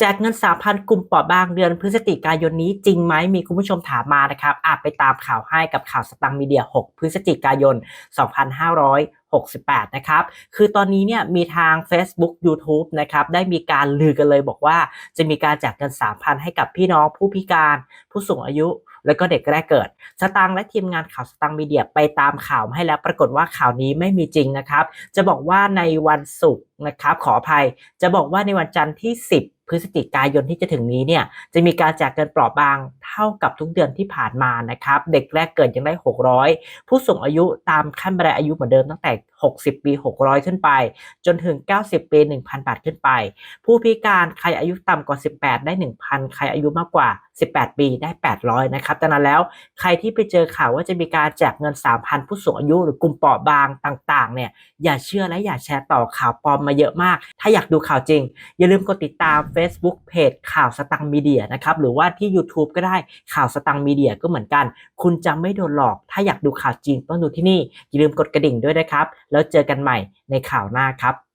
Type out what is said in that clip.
แจกเงิน 3,000 กลุ่มเปราะบางเดือนพฤศจิกายนนี้จริงไหมมีคุณผู้ชมถามมานะครับอาไปตามข่าวให้กับข่าวสตังค์มีเดีย 6 พฤศจิกายน 2568 นะครับ คือตอนนี้เนี่ยมีทาง Facebook YouTube นะครับ ได้มีการลือกันเลยบอกว่าจะมีการแจกเงิน 3,000 ให้กับพี่น้องผู้พิการ ผู้สูงอายุ แล้วก็เด็กแรกเกิด สตังค์และทีมงานข่าวสตังค์มีเดียไปตามข่าวให้แล้ว ปรากฏว่าข่าวนี้ไม่มีจริงนะครับ จะบอกว่าในวันศุกร์นะครับ ขออภัย จะบอกว่าในวันจันทร์ที่ 10 พฤศจิกายนที่จะถึงนี้เนี่ยจะมีการแจกเงินปลอบบางเท่ากับทุกเดือนที่ผ่านมานะครับ เด็กแรกเกิดยังได้ 600 ผู้สูงอายุตามขั้นบันไดอายุเหมือนเดิมตั้งแต่ 60 ปี 600 ขึ้นไป จนถึง 90 ปี 1,000 บาทขึ้นไป ผู้พิการใครอายุต่ำกว่า 18 ได้ 1,000 ใครอายุมากกว่า 18 ปีได้ 800 นะครับดังนั้นแล้วใครที่ไปเจอข่าวว่าจะมีการแจกเงิน 3,000 ผู้สูงอายุหรือกลุ่มเปราะบางต่างๆ เนี่ย อย่าเชื่อและอย่าแชร์ต่อข่าวปลอมมาเยอะมาก ถ้าอยากดูข่าวจริง อย่าลืมกดติดตาม Facebook เพจข่าวสตังค์มีเดียนะครับ หรือว่าที่ YouTube ก็ได้ข่าวสตังค์มีเดียก็เหมือนกัน คุณจะไม่โดนหลอก ถ้าอยากดูข่าวจริงต้องดูที่นี่ อย่าลืมกดกระดิ่งด้วยนะครับ แล้วเจอกันใหม่ในข่าวหน้าครับ